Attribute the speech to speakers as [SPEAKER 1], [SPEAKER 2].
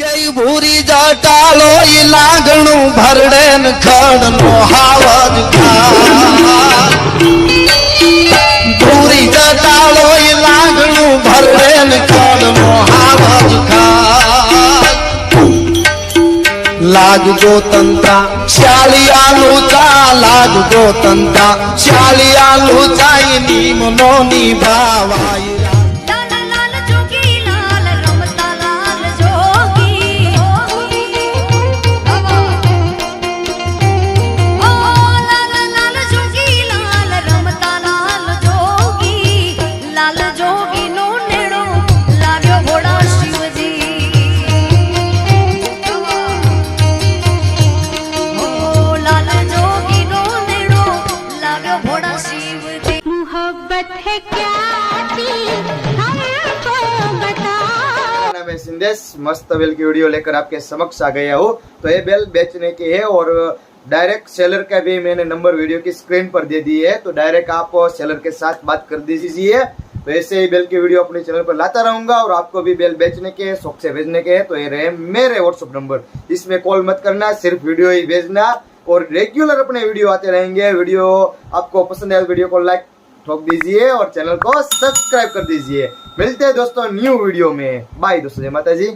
[SPEAKER 1] કે ભૂરી જટાલો ઈ લાગણું ભરડે ને ખડ નો હાવજ ભૂરી જટાલો ઈ લાગણું ભરડે ને ખડ નો હાવજ લાગજો તંતા શાલિયાનું ચા લાગજો તંતા શાલિયાનું ચાઈ નીમનો નિભાવાય.
[SPEAKER 2] मोहब्बत है क्या
[SPEAKER 3] मैं सिंदेश, मस्त बेल की वीडियो लेकर आपके समक्ष आ गया हूँ। तो ये बेल बेचने की है और डायरेक्ट सेलर का भी मैंने नंबर वीडियो की स्क्रीन पर दे दी है। तो डायरेक्ट आप सेलर के साथ बात कर दीजिए। तो ऐसे ही बेल की वीडियो अपने चैनल पर लाता रहूँगा और आपको भी बेल बेचने के, शौक से भेजने के तो ये रहे मेरे व्हाट्सअप नंबर इसमें कॉल मत करना, सिर्फ़ वीडियो ही भेजना। और रेगुलर अपने वीडियो आते रहेंगे। वीडियो आपको पसंद है वीडियो को लाइक ठोक दीजिए और चैनल को सब्सक्राइब कर दीजिए। मिलते हैं दोस्तों न्यू वीडियो में। बाय दोस्तों, जय माता जी